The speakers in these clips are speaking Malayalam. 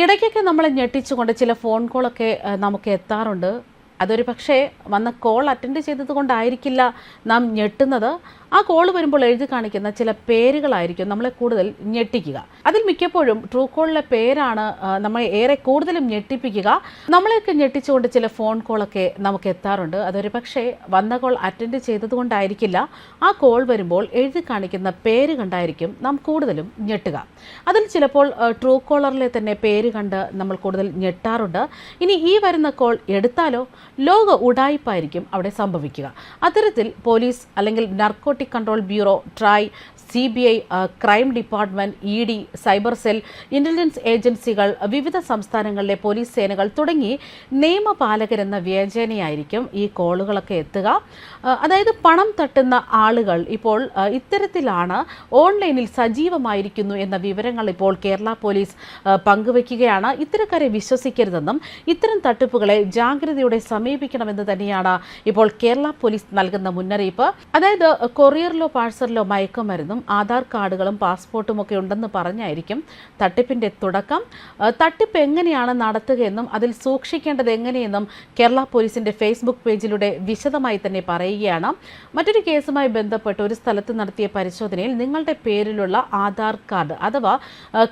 ഇടയ്ക്കൊക്കെ നമ്മളെ ഞെട്ടിച്ചുകൊണ്ട് ചില ഫോൺ കോളൊക്കെ നമുക്ക് എത്താറുണ്ട്. അതൊരു പക്ഷേ വന്ന കോൾ അറ്റൻഡ് ചെയ്തത് കൊണ്ടായിരിക്കില്ല നാം ഞെട്ടുന്നത്. ആ കോൾ വരുമ്പോൾ എഴുതി കാണിക്കുന്ന ചില പേരുകളായിരിക്കും നമ്മളെ കൂടുതൽ ഞെട്ടിക്കുക. അതിൽ മിക്കപ്പോഴും ട്രൂ കോളിലെ പേരാണ് നമ്മളെ ഏറെ കൂടുതലും ഞെട്ടിപ്പിക്കുക. നമ്മളെയൊക്കെ ഞെട്ടിച്ചുകൊണ്ട് ചില ഫോൺ കോളൊക്കെ നമുക്ക് എത്താറുണ്ട്. അതൊരു പക്ഷേ വന്ന കോൾ അറ്റൻഡ് ചെയ്തത് കൊണ്ടായിരിക്കില്ല ആ കോൾ വരുമ്പോൾ എഴുതി കാണിക്കുന്ന പേര് കണ്ടായിരിക്കും നാം കൂടുതലും ഞെട്ടുക. അതിൽ ചിലപ്പോൾ ട്രൂ കോളറിലെ തന്നെ പേര് കണ്ട് നമ്മൾ കൂടുതൽ ഞെട്ടാറുണ്ട്. ഇനി ഈ വരുന്ന കോൾ എടുത്താലോ? ലോക ഉടായ്പായിരിക്കും അവിടെ സംഭവിക്കുക. അത്തരത്തിൽ പോലീസ് അല്ലെങ്കിൽ narcotic control bureau TRAI C B I crime department E D cyber cell intelligence ഏജൻസികൾ വിവിധ സംസ്ഥാനങ്ങളിലെ പോലീസ് സേനകൾ തുടങ്ങി നിയമപാലകരെന്ന വ്യാജേനയായിരിക്കും ഈ കോളുകളൊക്കെ എത്തുക. അതായത് പണം തട്ടുന്ന ആളുകൾ ഇപ്പോൾ ഇത്തരത്തിലാണ് ഓൺലൈനിൽ സജീവമായിരിക്കുന്നു എന്ന വിവരങ്ങൾ ഇപ്പോൾ കേരള പോലീസ് പങ്കുവയ്ക്കുകയാണ്. ഇത്തരക്കാരെ വിശ്വസിക്കരുതെന്നും ഇത്തരം തട്ടിപ്പുകളെ ജാഗ്രതയോടെ സമീപിക്കണമെന്ന് തന്നെയാണ് ഇപ്പോൾ കേരള പോലീസ് നൽകുന്ന മുന്നറിയിപ്പ്. അതായത് കൊറിയറിലോ പാഴ്സലിലോ മയക്കുമരുന്നും ആധാർ കാർഡുകളും പാസ്പോർട്ടും ഒക്കെ ഉണ്ടെന്ന് പറഞ്ഞായിരിക്കും തട്ടിപ്പിന്റെ തുടക്കം. തട്ടിപ്പ് എങ്ങനെയാണ് നടത്തുകയെന്നും അതിൽ സൂക്ഷിക്കേണ്ടത് എങ്ങനെയെന്നും കേരള പോലീസിന്റെ ഫേസ്ബുക്ക് പേജിലൂടെ വിശദമായി തന്നെ പറയുകയാണ്. മറ്റൊരു കേസുമായി ബന്ധപ്പെട്ട് ഒരു സ്ഥലത്ത് നടത്തിയ പരിശോധനയിൽ നിങ്ങളുടെ പേരിലുള്ള ആധാർ കാർഡ് അഥവാ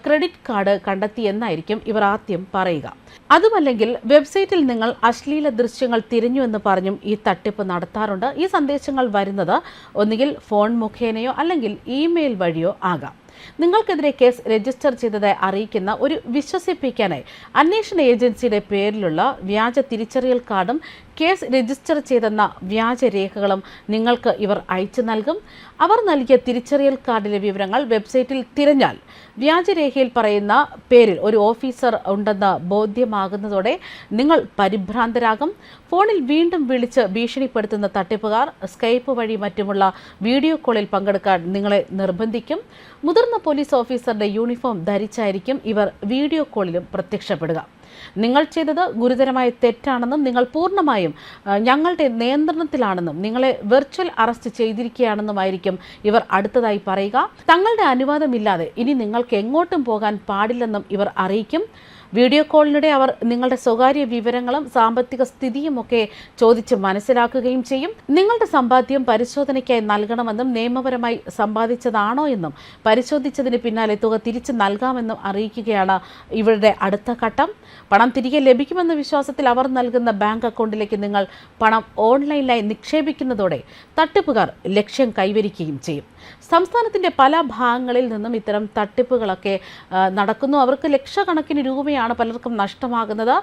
ക്രെഡിറ്റ് കാർഡ് കണ്ടെത്തിയെന്നായിരിക്കും ഇവർ ആദ്യം പറയുക. അതുമല്ലെങ്കിൽ വെബ്സൈറ്റിൽ നിങ്ങൾ അശ്ലീല ദൃശ്യങ്ങൾ തിരിഞ്ഞു എന്ന് പറഞ്ഞും ഈ തട്ടിപ്പ് നടത്താറുണ്ട്. ഈ സന്ദേശങ്ങൾ വരുന്നത് ഒന്നുകിൽ ഫോൺ മുഖേനയോ അല്ലെങ്കിൽ ഇമെയിൽ വഴിയോ ആകാം. നിങ്ങൾക്കെതിരെ കേസ് രജിസ്റ്റർ ചെയ്തതായി അറിയിക്കുന്ന ഒരു വിശ്വസിപ്പിക്കാനായി അന്വേഷണ ഏജൻസിയുടെ പേരിലുള്ള വ്യാജ തിരിച്ചറിയൽ കാർഡും കേസ് രജിസ്റ്റർ ചെയ്തെന്ന വ്യാജരേഖകളും നിങ്ങൾക്ക് ഇവർ അയച്ചു നൽകും. അവർ നൽകിയ തിരിച്ചറിയൽ കാർഡിലെ വിവരങ്ങൾ വെബ്സൈറ്റിൽ തിരഞ്ഞാൽ വ്യാജരേഖയിൽ പറയുന്ന പേരിൽ ഒരു ഓഫീസർ ഉണ്ടെന്ന് ബോധ്യമാകുന്നതോടെ നിങ്ങൾ പരിഭ്രാന്തരാകും. ഫോണിൽ വീണ്ടും വിളിച്ച് ഭീഷണിപ്പെടുത്തുന്ന തട്ടിപ്പുകാർ സ്കൈപ്പ് വഴി മറ്റുമുള്ള വീഡിയോ കോളിൽ പങ്കെടുക്കാൻ നിങ്ങളെ നിർബന്ധിക്കും. മുതിർന്ന പോലീസ് ഓഫീസറുടെ യൂണിഫോം ധരിച്ചായിരിക്കും ഇവർ വീഡിയോ കോളിലും പ്രത്യക്ഷപ്പെടുക. നിങ്ങൾ ചെയ്തത് ഗുരുതരമായ തെറ്റാണെന്നും നിങ്ങൾ പൂർണമായും ഞങ്ങളുടെ നിയന്ത്രണത്തിലാണെന്നും നിങ്ങളെ വെർച്വൽ അറസ്റ്റ് ചെയ്തിരിക്കുകയാണെന്നുമായിരിക്കും ഇവർ അടുത്തതായി പറയുക. തങ്ങളുടെ അനുവാദമില്ലാതെ ഇനി നിങ്ങൾക്ക് എങ്ങോട്ടും പോകാൻ പാടില്ലെന്നും ഇവർ അറിയിക്കും. വീഡിയോ കോളിനിടെ അവർ നിങ്ങളുടെ സ്വകാര്യ വിവരങ്ങളും സാമ്പത്തിക സ്ഥിതിയും ഒക്കെ ചോദിച്ച് മനസ്സിലാക്കുകയും ചെയ്യും. നിങ്ങളുടെ സമ്പാദ്യം പരിശോധനയ്ക്കായി നൽകണമെന്നും നിയമപരമായി സമ്പാദിച്ചതാണോ എന്നും പരിശോധിച്ചതിന് പിന്നാലെ തുക തിരിച്ചു നൽകാമെന്നും അറിയിക്കുകയാണ് ഇവരുടെ അടുത്ത ഘട്ടം. പണം തിരികെ ലഭിക്കുമെന്ന വിശ്വാസത്തിൽ അവർ നൽകുന്ന ബാങ്ക് അക്കൗണ്ടിലേക്ക് നിങ്ങൾ പണം ഓൺലൈനിലായി നിക്ഷേപിക്കുന്നതോടെ തട്ടിപ്പുകാർ ലക്ഷ്യം കൈവരിക്കുകയും ചെയ്യും. സംസ്ഥാനത്തിന്റെ പല ഭാഗങ്ങളിൽ നിന്നും ഇത്തരം തട്ടിപ്പുകളൊക്കെ നടക്കുന്നു. അവർക്ക് ലക്ഷക്കണക്കിന് രൂപയാണ് പലർക്കും നഷ്ടമാകുന്നത്.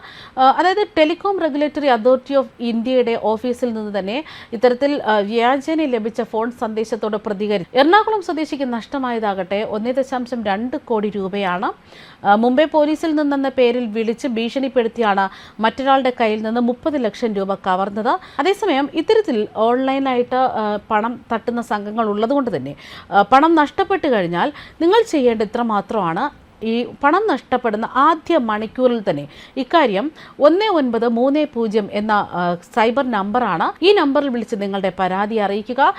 അതായത് ടെലികോം റെഗുലേറ്ററി അതോറിറ്റി ഓഫ് ഇന്ത്യയുടെ ഓഫീസിൽ നിന്ന് തന്നെ ഇത്തരത്തിൽ വ്യാജേന ലഭിച്ച ഫോൺ സന്ദേശത്തോട് പ്രതികരിച്ചു എറണാകുളം സ്വദേശിക്ക് നഷ്ടമായതാകട്ടെ ഒന്നേ ദശാംശം രണ്ട് കോടി രൂപയാണ്. മുംബൈ പോലീസിൽ നിന്നെന്ന പേരിൽ വിളിച്ച് ഭീഷണിപ്പെടുത്തിയാണ് മറ്റൊരാളുടെ കയ്യിൽ നിന്ന് മുപ്പത് ലക്ഷം രൂപ കവർന്നത്. അതേസമയം ഇത്തരത്തിൽ ഓൺലൈനായിട്ട് പണം തട്ടുന്ന സംഘങ്ങൾ ഉള്ളതുകൊണ്ട് തന്നെ പണം നഷ്ടപ്പെട്ടു കഴിഞ്ഞാൽ നിങ്ങൾ ചെയ്യേണ്ട ഇത്ര മാത്രമാണ് ഈ പണം നഷ്ടപ്പെടുന്ന ആദ്യ മണിക്കൂറിൽ തന്നെ ഇക്കാര്യം ഒന്ന് ഒൻപത് മൂന്ന് പൂജ്യം എന്ന സൈബർ നമ്പറാണ്. ഈ നമ്പറിൽ വിളിച്ച് നിങ്ങളുടെ പരാതി അറിയിക്കുക.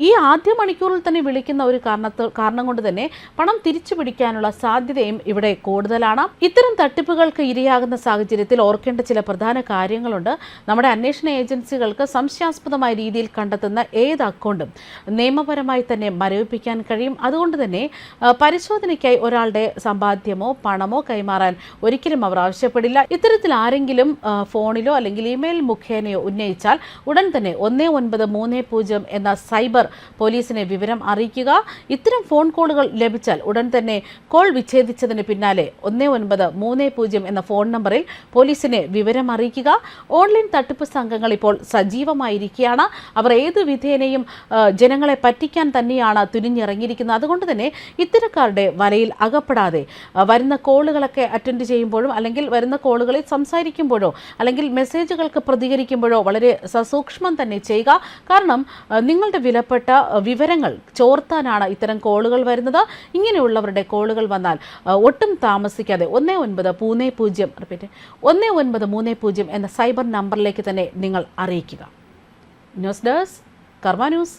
ഈ ആദ്യ മണിക്കൂറിൽ തന്നെ വിളിക്കുന്ന ഒരു കാരണത്ത് കാരണം കൊണ്ട് തന്നെ പണം തിരിച്ചു പിടിക്കാനുള്ള സാധ്യതയും ഇവിടെ കൂടുതലാണ്. ഇത്തരം തട്ടിപ്പുകൾക്ക് ഇരയാകുന്ന സാഹചര്യത്തിൽ ഓർക്കേണ്ട ചില പ്രധാന കാര്യങ്ങളുണ്ട്. നമ്മുടെ അന്വേഷണ ഏജൻസികൾക്ക് സംശയാസ്പദമായ രീതിയിൽ കണ്ടെത്തുന്ന ഏത് അക്കൗണ്ടും നിയമപരമായി തന്നെ മരവിപ്പിക്കാൻ കഴിയും. അതുകൊണ്ട് തന്നെ പരിശോധനയ്ക്കായി ഒരാളുടെ സമ്പാദ്യമോ പണമോ കൈമാറാൻ ഒരിക്കലും അവർ ആവശ്യപ്പെടില്ല. ഇത്തരത്തിൽ ആരെങ്കിലും ഫോണിലോ അല്ലെങ്കിൽ ഇമെയിൽ മുഖേനയോ ഉന്നയിച്ചാൽ ഉടൻ തന്നെ ഒന്ന് ഒൻപത് മൂന്ന് പൂജ്യം എന്ന സൈബർ പോലീസിനെ വിവരം അറിയിക്കുക. ഇത്തരം ഫോൺ കോളുകൾ ലഭിച്ചാൽ ഉടൻ തന്നെ കോൾ വിച്ഛേദിച്ചതിന് പിന്നാലെ ഒന്ന് ഒൻപത് മൂന്ന് പൂജ്യം എന്ന ഫോൺ നമ്പറിൽ പോലീസിനെ വിവരം അറിയിക്കുക. ഓൺലൈൻ തട്ടിപ്പ് സംഘങ്ങൾ ഇപ്പോൾ സജീവമായിരിക്കുകയാണ്. അവർ ഏത് വിധേനയും ജനങ്ങളെ പറ്റിക്കാൻ തന്നെയാണ് തുനിഞ്ഞിറങ്ങിയിരിക്കുന്നത്. അതുകൊണ്ട് തന്നെ ഇത്തരക്കാരുടെ വലയിൽ അകപ്പെടാതെ ആ, വരുന്ന കോളുകളൊക്കെ അറ്റൻഡ് ചെയ്യുമ്പോഴും അല്ലെങ്കിൽ വരുന്ന കോളുകളിൽ സംസാരിക്കുമ്പോഴോ അല്ലെങ്കിൽ മെസ്സേജുകൾക്ക് പ്രതികരിക്കുമ്പോഴോ വളരെ സസൂക്ഷ്മം തന്നെ ചെയ്യുക. കാരണം നിങ്ങളുടെ വിലപ്പെട്ട വിവരങ്ങൾ ചോർത്താനാണ് ഇത്തരം കോളുകൾ വരുന്നത്. ഇങ്ങനെയുള്ളവരുടെ കോളുകൾ വന്നാൽ ഒട്ടും താമസിക്കാതെ ഒന്ന് ഒൻപത് മൂന്ന് പൂജ്യം റിപ്പീറ്റ് ഒന്ന് ഒൻപത് മൂന്ന് പൂജ്യം എന്ന സൈബർ നമ്പറിലേക്ക് തന്നെ നിങ്ങൾ അറിയിക്കുക. News desk Karma news.